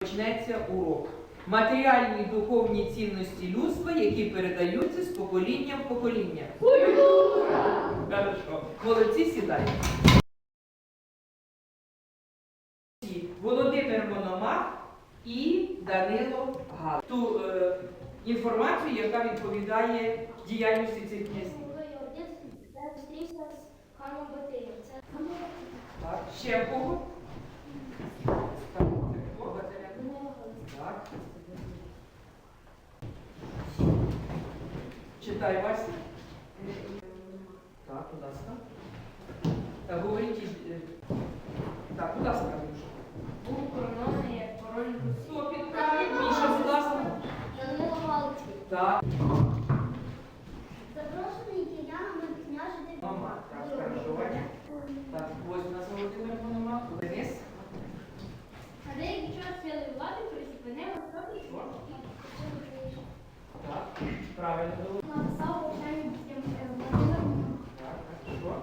Почнеться урок. Матеріальні духовні цінності людства, які передаються з покоління в покоління. Культура! Хорошо. Молодці сідайте. Володимир Мономах і Данило Гал. Ту е, інформацію, яка відповідає діяльності цих князів. Зустрівся з ханом Батиєм. Ще в кого? Так. Так. Читай, Вася. Так, будь ласка. Так, говоріть. е, Так, будь ласка, Міша. був коронований як король підправить? Міша, будь ласка. Данило Галицький. Так. Запрошений киянами княжити Мама, так, хорошо, Так, ось у нас Володимир Мономах. Денис. На деякий час сили влади призупинили трохи Так, правильно було. написав повчальні Владимир Так, хорошо.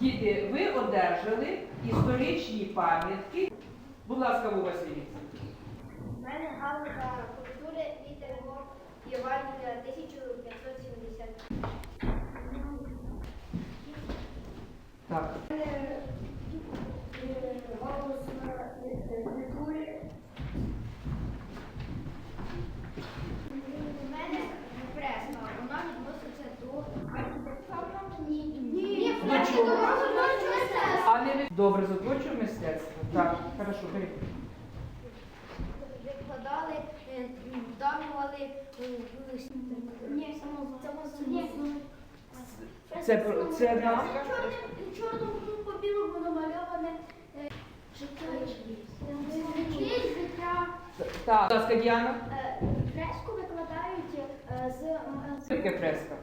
Діти, ви одержали історичні пам'ятки. Будь ласка, Вова Світліця. У мене галуза культури літератур Євангелія 1570. Так. Галуза культури. У мене преса, вона відноситься до архітектурного. Ні, ні, До чого? А не ви- добре заточує мистецтво. Так, хорошо, бери. Викладали, е. Ні, само Це це нам? Чорному по білому намальоване е, життя. життя. Так, будь ласка, Діана. Е, Фреску викладають е, з таке фреска?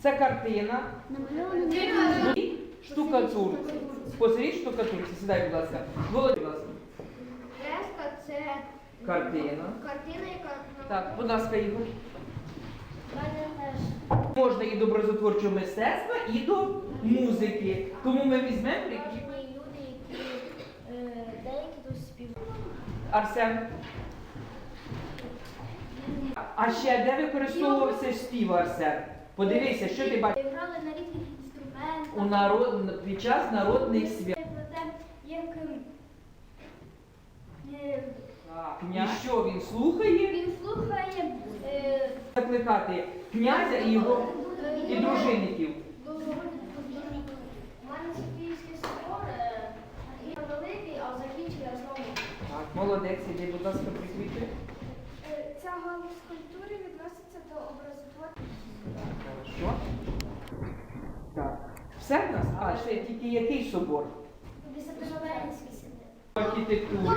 Це картина. намальоване. Штукатурці. Посеред штукатурці. Сідай, будь ласка. Володя, будь ласка. Фреска це Картина. картина, яка Так, будь ласка, Ігор. Можна і до образотворчого мистецтва, і до музики. Тому ми візьмемо. Люди, які е, деякі тут співають. Арсен. А ще де використовувався спів Арсен? Подивися, що ти бачиш Грали на різних. У народ під час народних свят. Як е, І що він слухає? він слухає е, Закликати князя і його і дружинників. У мене Софійський собор е, великий, а закінчує знову. Так, молодець, іди, будь ласка, прикріпи. Ця галузь культури відноситься до образотворчості. Хорошо. Все в нас? А, ще тільки який собор? Високожавенський собор. Архітектури.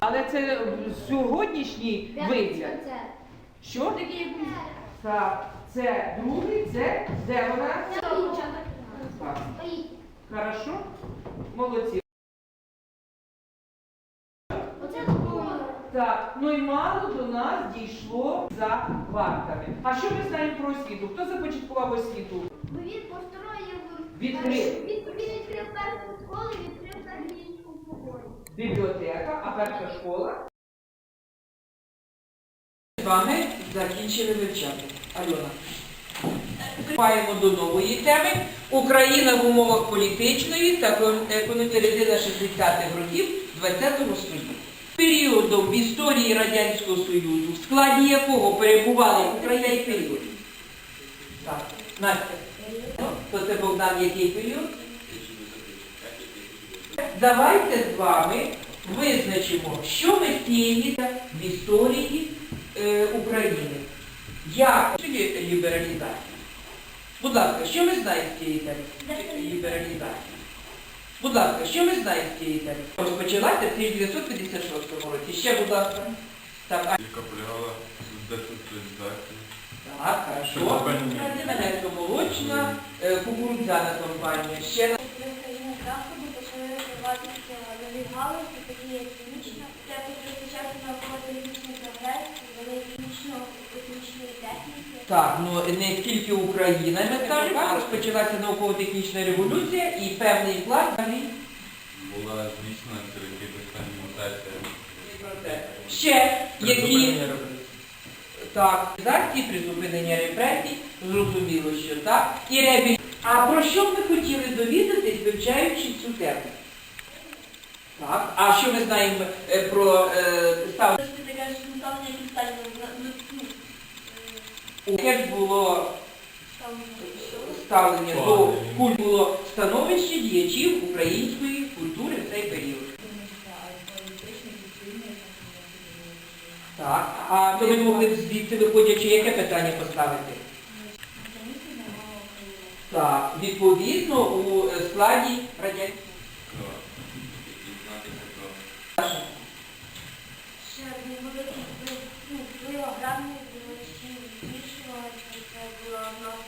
Але це сьогоднішній вигляд. Що? Так, це другий, це де вона? Так. Хорошо? Молодці. Так, ну і мало до нас дійшло за вартами. А що ми знаємо про освіту? Хто започаткував освіту? Бо він построїв Відкрив. Він, він відкрив першу школу, відкрив Карлівську поборі. Бібліотека, а перша школа. З вами закінчили вивчати. Альона. Приступаємо до нової теми. Україна в умовах політичної та економічної середини 60-х років ХХ століття. Періодом в історії Радянського Союзу, в складі якого перебували Україна і період. Так, Настя. То це Богдан, який період? Давайте з вами визначимо, що ми сіємо в історії е, України. Як лібералізація? Будь ласка, що ми знаємо з цієї? Лібералізації. Будь ласка, що ми знаємо з цієї теми? Розпочалася в 1956 році. Ще, будь ласка. Так, а- яка полягала в децентралізації. так, хорошо. Компанія. Молочна, е, кукурудзяна компанія. Ще раз. Україна заходу почали розвиватися нові галузі, такі як хімічна, це почав сучасний науково-технічний прогрес, вели хімічно науково-технічної техніки. Так, ну не тільки Україна, ми скажемо, а розпочалася науково-технічна революція і певний вклад взагалі Була звісно ракетна мутація. Ще які так, ці призупинення репресій, зрозуміло, що так. І ребі. А про що б ми хотіли довідатись, вивчаючи цю тему? Так, а що ми знаємо е, про е, ставлення? таке ж ставлення, яке ставлення, Яке було ставлення до куль було становище діячів української культури в цей період. Так, а то ви могли б звідси виходячи, яке питання поставити? Так, відповідно у складі радянського. Ну, і знатися про Ще не буде ну, впливу аграрної династії збільшувалася, це була наука.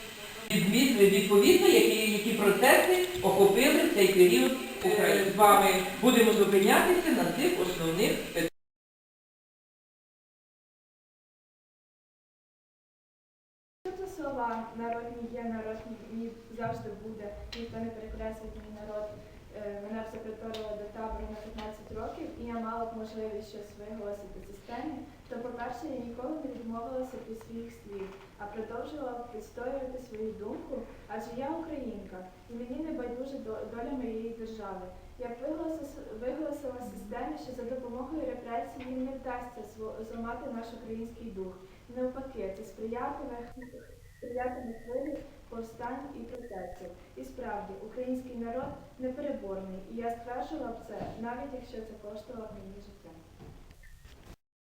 Відмі- Відповідно, які, які процеси охопили цей період України. З вами будемо зупинятися на цих основних питаннях. Народ не є, народ ні завжди буде, ніхто не перекреслить мій народ. Е, Мене все приторило до табору на 15 років, і я мала б можливість щось виголосити системі, то, по-перше, я ніколи не відмовилася від своїх слів, а продовжувала відстоювати свою думку, адже я українка, і мені не байдуже до- доля моєї держави. Я виголосила, системі, що за допомогою репресій їм не вдасться зламати наш український дух. Навпаки, це сприятиме сприятиме хвилі повстань і протестів. І справді, український народ непереборний, і я стверджувала б це, навіть якщо це коштувало мені життя.